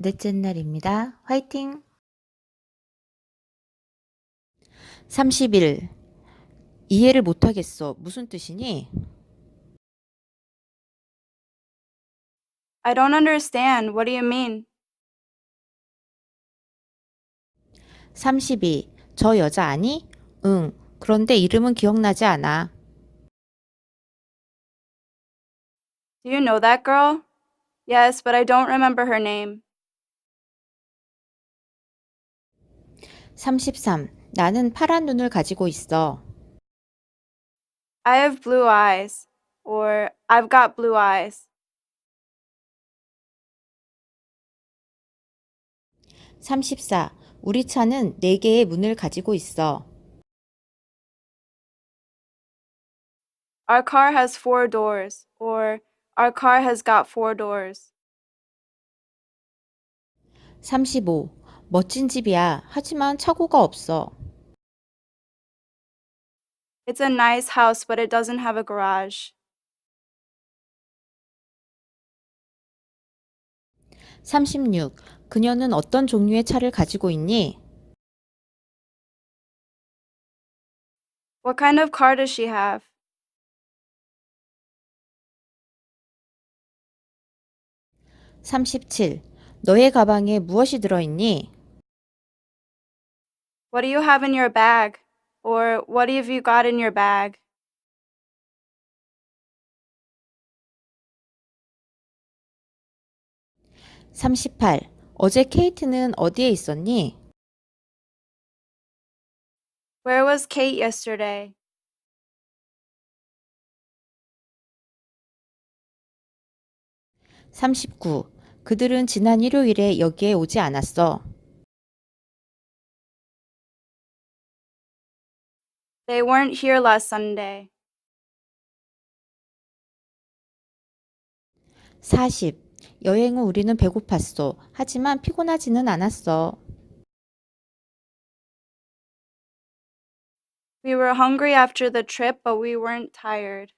넷째 날입니다. 화이팅! 30일. 이해를 못하겠어. 무슨 뜻이니? I don't understand. What do you mean? 32. 저 여자 아니? 응. 그런데 이름은 기억나지 않아. Do you know that girl? Yes, but I don't remember her name. 33. 나는 파란 눈을 가지고 있어. I have blue eyes. Or I've got blue eyes. 34. 우리 차는 4개의 문을 가지고 있어. Our car has four doors. Or our car has got four doors. 35. 멋진 집이야. 하지만 차고가 없어. It's a nice house, but it doesn't have a garage. 36. 그녀는 어떤 종류의 차를 가지고 있니? What kind of car does she have? 37. 너의 가방에 무엇이 들어있니? What do you have in your bag? Or what have you got in your bag? 38. 어제 케이트는 어디에 있었니? Where was Kate yesterday? 39. 그들은 지난 일요일에 여기에 오지 않았어. They weren't here last Sunday. 40. 여행 후 우리는 배고팠어. 하지만 피곤하지는 않았어. We were hungry after the trip, but we weren't tired.